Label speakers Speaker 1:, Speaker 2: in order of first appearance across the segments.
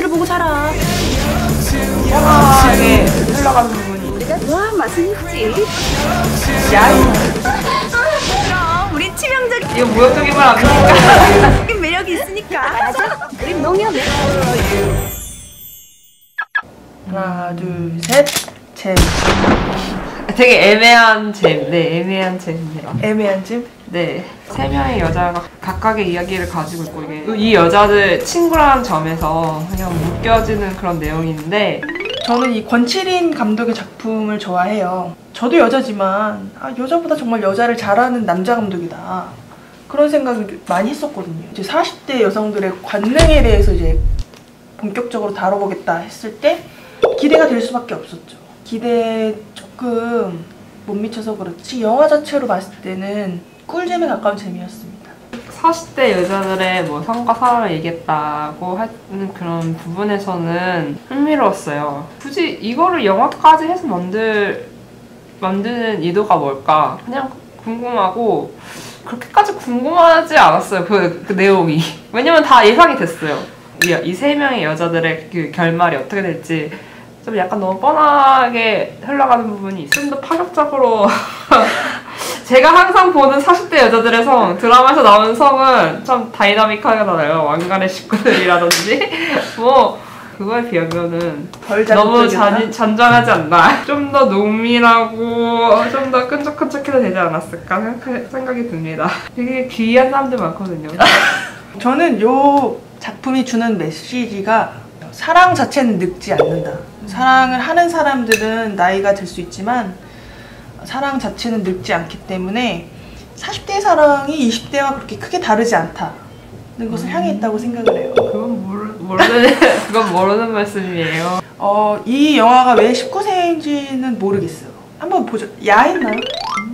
Speaker 1: 눈치를 보고 살아.
Speaker 2: 뻔하게 흘러가는 부분이
Speaker 1: 우리가 와 맛은 있지.
Speaker 2: 야이
Speaker 1: 그럼 우린 치명적인
Speaker 2: 이거 무역적인 말 아닙니까?
Speaker 1: 매력이 있으니까. 맞아. 그림 농협에.
Speaker 3: 하나 둘 셋 잼
Speaker 2: 되게 애매한 잼, 네 애매한 잼입니다.
Speaker 3: 애매한 잼
Speaker 2: 네, 세 명의 여자가 각각의 이야기를 가지고 있고 이게 이 여자들 친구라는 점에서 그냥 묶여지는 그런 내용인데
Speaker 3: 저는 이 권칠인 감독의 작품을 좋아해요. 저도 여자지만 아, 여자보다 정말 여자를 잘하는 남자 감독이다. 그런 생각을 많이 했었거든요. 이제 40대 여성들의 관능에 대해서 이제 본격적으로 다뤄보겠다 했을 때 기대가 될 수밖에 없었죠. 기대에 조금 못 미쳐서 그렇지 영화 자체로 봤을 때는 꿀잼에 가까운 재미였습니다.
Speaker 2: 40대 여자들의 뭐 성과 사랑을 얘기했다고 하는 그런 부분에서는 흥미로웠어요. 굳이 이거를 영화까지 해서 만들 만드는 의도가 뭘까? 그냥 궁금하고 그렇게까지 궁금하지 않았어요. 그, 그 내용이. 왜냐면 다 예상이 됐어요. 이 세 명의 여자들의 그 결말이 어떻게 될지 좀 약간 너무 뻔하게 흘러가는 부분이 좀더 파격적으로 제가 항상 보는 40대 여자들의 성, 드라마에서 나오는 성은 참 다이나믹하게 나와요. 왕관의 식구들이라든지. 뭐, 그거에 비하면은
Speaker 3: 덜
Speaker 2: 너무? 잔, 잔잔하지 않나. 좀 더 농밀하고, 좀 더 끈적끈적해도 되지 않았을까 생각, 생각 이 듭니다. 되게 귀한 사람들 많거든요.
Speaker 3: 저는 요 작품이 주는 메시지가 사랑 자체는 늙지 않는다. 사랑을 하는 사람들은 나이가 들 수 있지만 사랑 자체는 늙지 않기 때문에 40대의 사랑이 20대와 그렇게 크게 다르지 않다는 것을 향해 있다고 생각을 해요.
Speaker 2: 그건 모르, 모르는, 그건 모르는 말씀이에요.
Speaker 3: 어, 이 영화가 왜 19세인지는 모르겠어요. 한번 보죠. 야했나요?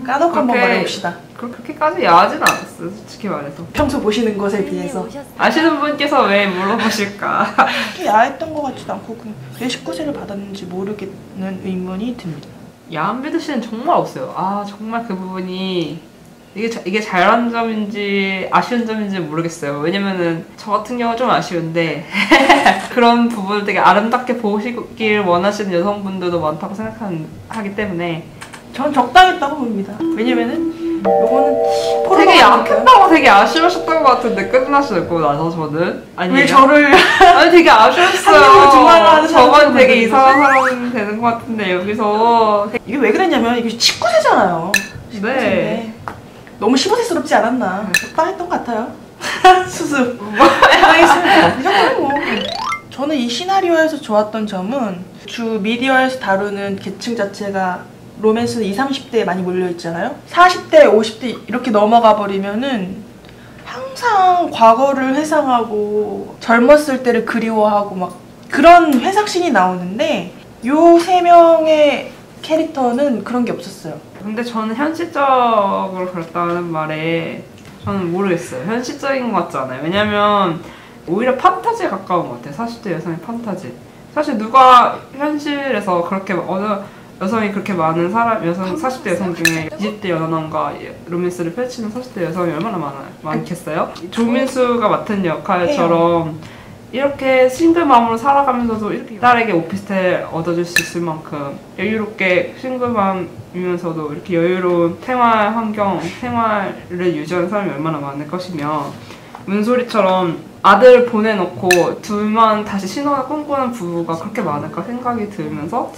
Speaker 3: 까놓고 한번
Speaker 2: 그렇게-
Speaker 3: 말해봅시다.
Speaker 2: 그렇게까지 야하진 않았어요, 솔직히 말해서.
Speaker 3: 평소 보시는 것에 비해서
Speaker 2: 아시는 분께서 왜 물어보실까?
Speaker 3: 그렇게 야했던 것 같지도 않고 그냥 왜 19세를 받았는지 모르겠는 의문이 듭니다.
Speaker 2: 야한 씨는 정말 없어요. 아 정말 그 부분이 이게 자- 이게 잘한 점인지 아쉬운 점인지 모르겠어요. 왜냐면은 저 같은 경우 좀 아쉬운데 그런 부분을 되게 아름답게 보시길 원하시는 여성분들도 많다고 생각하기 때문에
Speaker 3: 전 적당했다고 봅니다. 왜냐면은 요거는
Speaker 2: 되게. 약했다고 되게 아쉬우셨던 것 같은데 끝나시고 나서 저는 아니에요.
Speaker 3: 왜 저를
Speaker 2: 아니 되게
Speaker 3: 한
Speaker 2: 아쉬웠어요.
Speaker 3: 하는
Speaker 2: 저건 되게
Speaker 3: 만드는
Speaker 2: 이상한 사람 되는 것 같은데 여기서
Speaker 3: 이게 왜 그랬냐면 이게 19세잖아요.
Speaker 2: 네.
Speaker 3: 너무 15세스럽지 않았나. 적당했던 것 같아요. 수습. 이 정도는 뭐. 저는 이 시나리오에서 좋았던 점은 주 미디어에서 다루는 계층 자체가 로맨스는 20, 30대에 많이 몰려있잖아요. 40대, 50대 이렇게 넘어가 버리면은 항상 과거를 회상하고 젊었을 때를 그리워하고 막 그런 회상신이 나오는데 요 세 명의 캐릭터는 그런 게 없었어요.
Speaker 2: 근데 저는 현실적으로 그렇다는 말에 저는 모르겠어요. 현실적인 것 같지 않아요. 왜냐면 오히려 판타지에 가까운 것 같아요. 40대 여성의 판타지. 사실 누가 현실에서 그렇게 어느 여성이 그렇게 많은 사람 여성 40대 여성 중에 20대 연하남과 로맨스를 펼치는 40대 여성이 얼마나 많아 많겠어요? 조민수가 맡은 역할처럼 이렇게 싱글맘으로 살아가면서도 이렇게 딸에게 오피스텔 얻어줄 수 있을 만큼 여유롭게 싱글맘이면서도 이렇게 여유로운 생활 환경, 생활을 유지하는 사람이 얼마나 많을 것이며 문소리처럼 아들 보내놓고 둘만 다시 신혼을 꿈꾸는 부부가 그렇게 많을까 생각이 들면서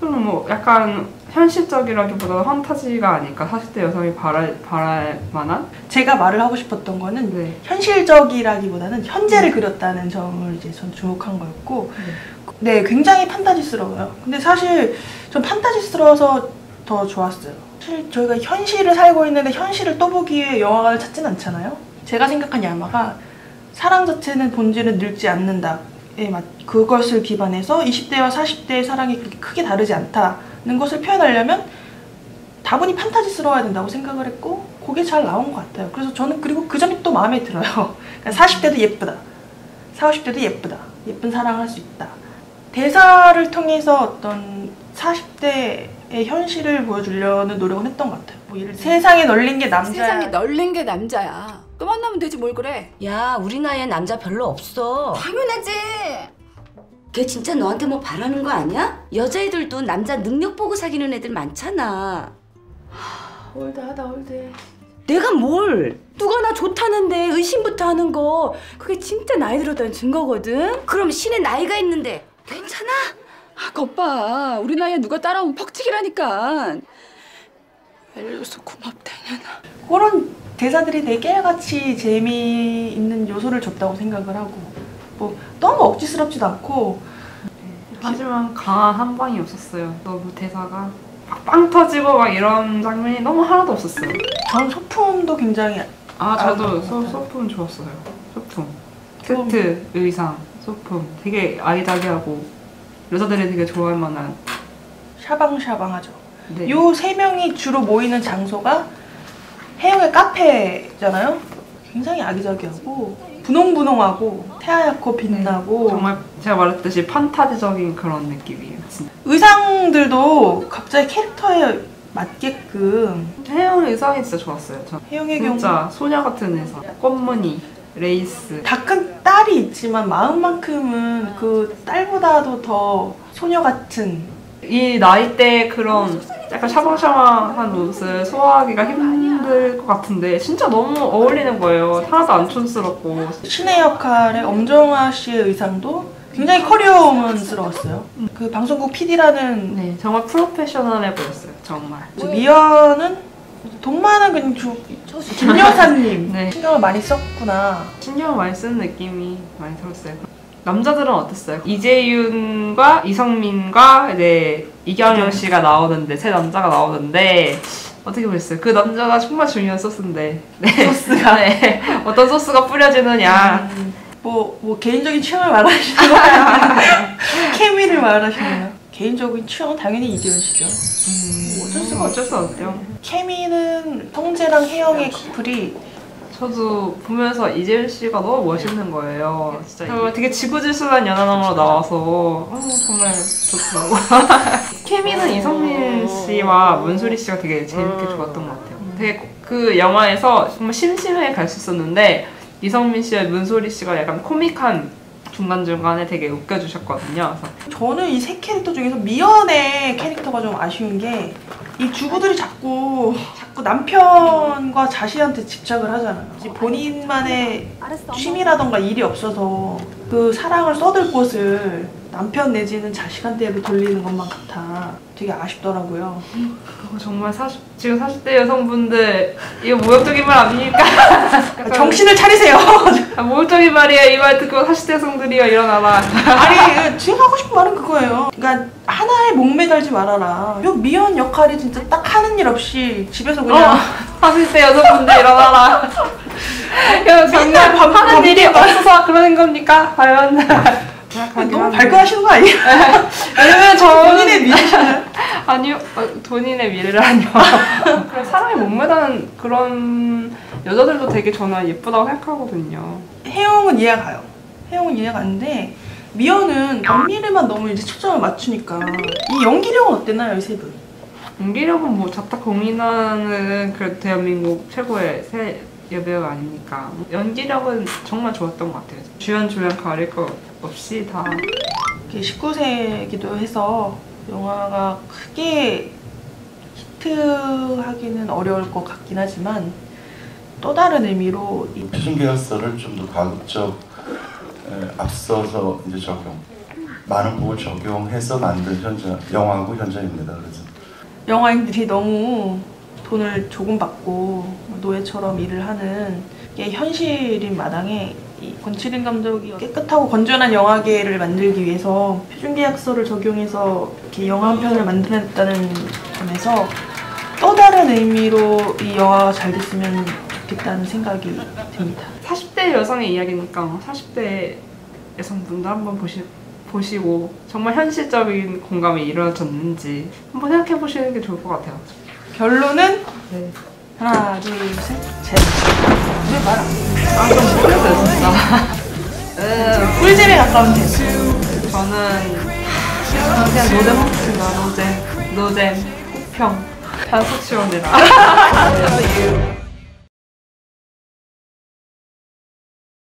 Speaker 2: 좀뭐 약간 현실적이라기보다는 판타지가 아닐까? 40대 여성이 바랄, 바랄 만한?
Speaker 3: 제가 말을 하고 싶었던 거는
Speaker 2: 네.
Speaker 3: 현실적이라기보다는 현재를 그렸다는 점을 이제 전 주목한 거였고 네. 굉장히 판타지스러워요. 근데 사실 전 판타지스러워서 더 좋았어요. 사실 저희가 현실을 살고 있는데 현실을 또 보기 위해 영화관을 찾진 않잖아요? 제가 생각한 야마가 사랑 자체는 본질은 늙지 않는다 에맞 그것을 기반해서 20대와 40대의 사랑이 그렇게 크게 다르지 않다는 것을 표현하려면 다분히 판타지스러워야 된다고 생각을 했고 그게 잘 나온 것 같아요. 그래서 저는 그리고 그 점이 또 마음에 들어요. 그러니까 40대도 예쁘다. 40, 50대도 예쁘다. 예쁜 사랑을 할 수 있다. 대사를 통해서 어떤 40대의 현실을 보여주려는 노력은 했던 것 같아요. 뭐 예를 세상에 널린 게 남자야.
Speaker 4: 세상에 널린 게 남자야. 또 만나면 되지 뭘 그래?
Speaker 1: 야, 우리 나이에 남자 별로 없어.
Speaker 4: 당연하지. 걔 진짜 너한테 뭐 바라는 거 아니야? 여자애들도 남자 능력 보고 사귀는 애들 많잖아.
Speaker 3: 올드하다 올드.
Speaker 4: 내가 뭘? 누가 나 좋다는데 의심부터 하는 거 그게 진짜 나이 들었다는 증거거든? 그럼 신의 나이가 있는데 괜찮아?
Speaker 5: 아, 거봐. 우리 나이에 누가 따라오면 퍽치기라니까. 알려줘서 고맙다, 이년아.
Speaker 3: 그런 대사들이 되게 깨알같이 재미있는 요소를 줬다고 생각을 하고 뭐 너무 억지스럽지도 않고
Speaker 2: 하지만 강한 한 방이 없었어요. 너무 대사가 막빵 터지고 막 이런 장면이 너무 하나도 없었어요.
Speaker 3: 전 소품도 굉장히
Speaker 2: 아 저도
Speaker 3: 아,
Speaker 2: 소, 소품 좋았어요. 소품, 세트, 의상, 소품 되게 아이다기하고 여자들이 되게 좋아할 만한.
Speaker 3: 샤방샤방하죠.
Speaker 2: 네.
Speaker 3: 요세 명이 주로 모이는 장소가 해영의 카페잖아요. 굉장히 아기자기하고 분홍분홍하고 태하얗고 빛나고
Speaker 2: 정말 제가 말했듯이 판타지적인 그런 느낌이에요. 진짜.
Speaker 3: 의상들도 각자의 캐릭터에 맞게끔
Speaker 2: 혜영 의상이 진짜 좋았어요. 전
Speaker 3: 해영의 경우
Speaker 2: 진짜 소녀 같은 의상, 꽃무늬, 레이스.
Speaker 3: 다 큰 딸이 있지만 마음만큼은 그 딸보다도 더 소녀 같은
Speaker 2: 이 나이 때 그런 약간 샤방샤방한 옷을 소화하기가 힘들 것 같은데 진짜 너무 어울리는 거예요. 하나도 안 촌스럽고
Speaker 3: 신의 역할의 엄정화 씨의 의상도 굉장히 커리어우먼스러웠어요. 그 방송국 PD라는
Speaker 2: 네 정말 프로페셔널해 보였어요. 정말.
Speaker 3: 미연은 돈 많은 그냥 주, 김 여사님
Speaker 2: 네.
Speaker 3: 신경을 많이 썼구나.
Speaker 2: 신경을 많이 쓰는 느낌이 많이 들었어요. 남자들은 어땠어요? 이재윤과 이성민과 이제 이경영 씨가 나오는데 세 남자가 나오는데 어떻게 보셨어요? 그 남자가 정말 중요한 소스인데 네. 소스가 네. 어떤 소스가 뿌려지느냐
Speaker 3: 뭐, 뭐 개인적인 취향을 말하시는 거예요? 케미를 말하시나요? 개인적인 취향은 당연히 이재현 씨죠.
Speaker 2: 음, 어쩔 수가 어쩔 수 없죠.
Speaker 3: 케미는 성재랑 혜영의 커플이
Speaker 2: 저도 보면서 이재윤 씨가 너무 멋있는 거예요. 진짜 정말 되게 지구질순한 연하남으로 나와서 어, 정말 좋더라고. 케미는 이성민 씨와 문소리 씨가 되게 재밌게 좋았던 것 같아요. 되게 그 영화에서 정말 심심해 갈 수 있었는데 이성민 씨와 문소리 씨가 약간 코믹한 중간중간에 되게 웃겨주셨거든요. 그래서
Speaker 3: 저는 이 세 캐릭터 중에서 미연의 캐릭터가 좀 아쉬운 게 이 주부들이 자꾸 자꾸 남편과 자식한테 집착을 하잖아요. 이제 본인만의 취미라던가 일이 없어서 그 사랑을 쏟을 곳을 남편 내지는 자식한테로 돌리는 것만 같아. 되게 아쉽더라고요.
Speaker 2: 그거 정말 40, 지금 40대 여성분들 이거 모욕적인 말 아닙니까?
Speaker 3: 정신을 차리세요.
Speaker 2: 아, 모욕적인 말이에요. 이말 듣고 40대 여성들이여 일어나라.
Speaker 3: 아니 제가 하고 싶은 말은 그거예요. 그러니까 하나에 목매달지 말아라. 요 미연 역할이 진짜 딱 하는 일 없이 집에서
Speaker 2: 어,
Speaker 3: 그냥
Speaker 2: 40대 여성분들 일어나라. 이거 정말
Speaker 3: 밤-
Speaker 2: 하는
Speaker 3: 밤-
Speaker 2: 일이 없어서 그러는 겁니까? 과연?
Speaker 3: 너무 발끈하시는 거 아니에요?
Speaker 2: 왜냐면 저는
Speaker 3: 본인의 미래잖아요.
Speaker 2: 아니요 어, 본인의 미래를 아니요. 그런 사랑에 목매다는 그런 여자들도 되게 저는 예쁘다고 생각하거든요.
Speaker 3: 혜영은 이해가 가요. 혜영은 이해가 가는데 미연은 언니를만 너무 이제 초점을 맞추니까 이 연기력은 어땠나요, 이 세 분?
Speaker 2: 연기력은 뭐 자탁 공인하는 그래도 대한민국 최고의 새 여배우 아닙니까? 연기력은 정말 좋았던 것 같아요. 주연 조연 가릴 거 없이 다
Speaker 3: 19세기도 해서 영화가 크게 히트하기는 어려울 것 같긴 하지만 또 다른 의미로 이
Speaker 6: 표준 계열서를 좀더 가급적 에, 앞서서 이제 적용 많은 부분 적용해서 만든 현장 영화고 현장입니다. 그래서
Speaker 3: 영화인들이 너무 돈을 조금 받고 노예처럼 일을 하는 게 현실인 마당에 이 권칠인 감독이 깨끗하고 건전한 영화계를 만들기 위해서 표준계약서를 적용해서 이렇게 영화 한 편을 만들어냈다는 점에서 또 다른 의미로 이 영화가 잘 됐으면 좋겠다는 생각이 듭니다.
Speaker 2: 40대 여성의 이야기니까 40대 여성분들 한번 보시, 보시고 정말 현실적인 공감이 이루어졌는지 한번 생각해 보시는 게 좋을 것 같아요.
Speaker 3: 결론은
Speaker 2: 네.
Speaker 3: 하나, 둘, 셋, 셋. 왜말안 해?
Speaker 2: 아, 좀 모르겠어요, 진짜.
Speaker 3: 꿀잼에 가까운 데
Speaker 2: 저는 저는 그냥 노잼 하겠습니다. 노잼, 노잼, 호평, 단속 시원이라.